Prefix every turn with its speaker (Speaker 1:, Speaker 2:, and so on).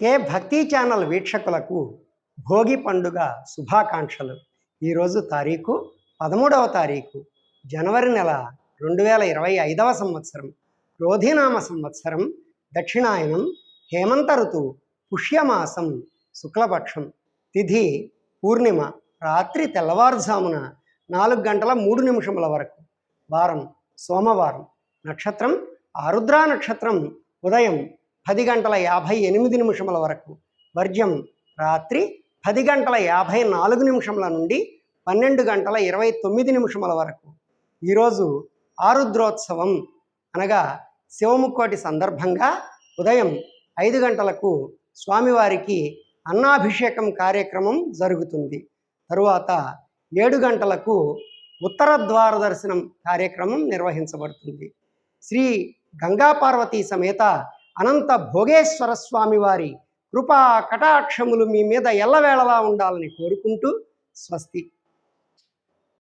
Speaker 1: కే భక్తి ఛానల్ వీక్షకులకు భోగి పండుగ శుభాకాంక్షలు. ఈరోజు తారీఖు పదమూడవ తారీఖు జనవరి నెల రెండు వేల ఇరవై ఐదవ సంవత్సరం. రోధినామ సంవత్సరం దక్షిణాయనం హేమంత ఋతువు పుష్యమాసం శుక్లపక్షం తిథి పూర్ణిమ రాత్రి తెల్లవారుజామున నాలుగు గంటల మూడు నిమిషముల వరకు. వారం సోమవారం నక్షత్రం ఆరుద్రా నక్షత్రం ఉదయం పది గంటల యాభై ఎనిమిది నిమిషముల వరకు. వర్జ్యం రాత్రి పది గంటల యాభై నాలుగు నిమిషముల నుండి పన్నెండు గంటల ఇరవై తొమ్మిది నిమిషముల వరకు. ఈరోజు ఆరుద్రోత్సవం. అనగా శివముక్కోటి సందర్భంగా ఉదయం ఐదు గంటలకు స్వామివారికి అన్నాభిషేకం కార్యక్రమం జరుగుతుంది. తరువాత ఏడు గంటలకు ఉత్తర ద్వార దర్శనం కార్యక్రమం నిర్వహించబడుతుంది. శ్రీ గంగాపార్వతీ సమేత అనంత భోగేశ్వర స్వామి వారి కృపా కటాక్షములు మీ మీద ఎల్లవేళలా ఉండాలని కోరుకుంటూ స్వస్తి.